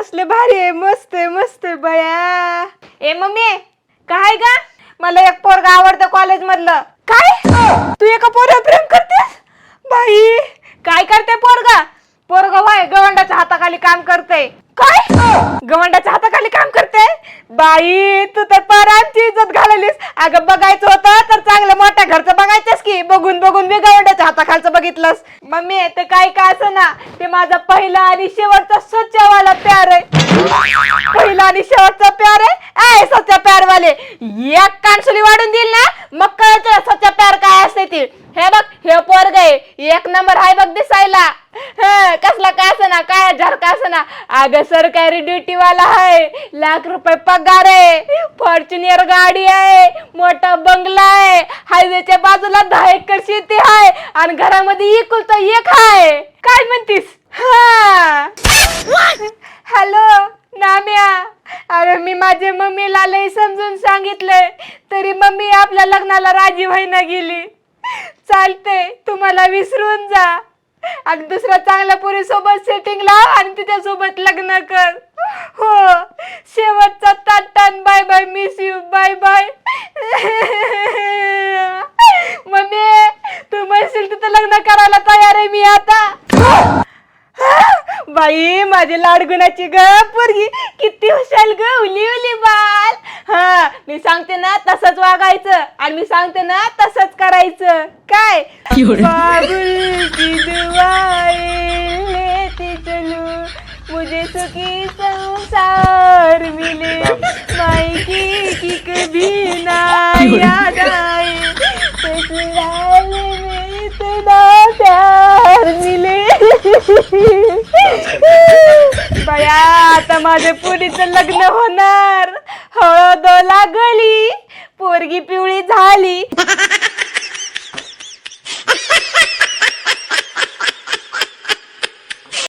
कसले भारी आहे. मस्त आहे मस्त आहे बया. ए मम्मी काय ग? मला एक पोरगा आवडतं कॉलेज मधलं काय? तू एका पोरावर प्रेम करतेस? बाई काय करते पोरगा? पोरग वाय गवंडाच्या हाताखाली काम करते काय? गवंडाच्या बाई तू तर परांची इज्जत घालवलीस अगं बघायचं होतं तर चांगलं मोठ्या घरचं बघायचंस की बघून बघून मी गवंड्याच्या हाताखालचं बघितलंस. मम्मी ते काय का असं ना ते माझा पहिला आणि शेवटचा स्वच्छवाला प्यार आहे. पहिला आणि शेवटचा प्यार आहे. ए सच्चा प्यार वाले एक कानसुली वाढून देईल ना मग कळत येतील. हे बघ हे पोरग आहे. एक नंबर आहे बघ दिसायला. कसला काय असं ना काय झरका असं ना अगं सरकारी ड्युटी वाला आहे. लाख रुपये पगार आहे. फॉर्च्युनियर गाडी आहे. मोठा बंगला आहे. हायवेच्या बाजूला दहा एकर शेती आहे. आणि घरामध्ये एकुलता एक आहे. काय म्हणतीस? हा. हॅलो नाम्या. अरे मी माझ्या मम्मीला लय समजून सांगितलंय. तरी मम्मी आपल्या लग्नाला राजी व्हायना गेली. चालते तुम्हाला विसरून जा. आणि दुसरा चांगल्या पुरी सोबत सेटिंग लाव आणि तिच्यासोबत लग्न कर. हो शेवटचा ताटान bye bye miss you bye bye mummy तू म्हणशील तिथं लग्न करायला तयार आहे मी आता. बाई माझी लाडगुणाची ग पोरगी किती हुशाल ग उली उली बाय हा मी सांगते ना तसंच वागायचं. आणि मी सांगते ना तसंच करायचं. काय? बाबुल की दुआएं लेती चलूं मुझे सुखी संसार मिले. मायकी माझ्या पुरीचं लग्न होणार. हळद लागली पोरगी पिवळी झाली.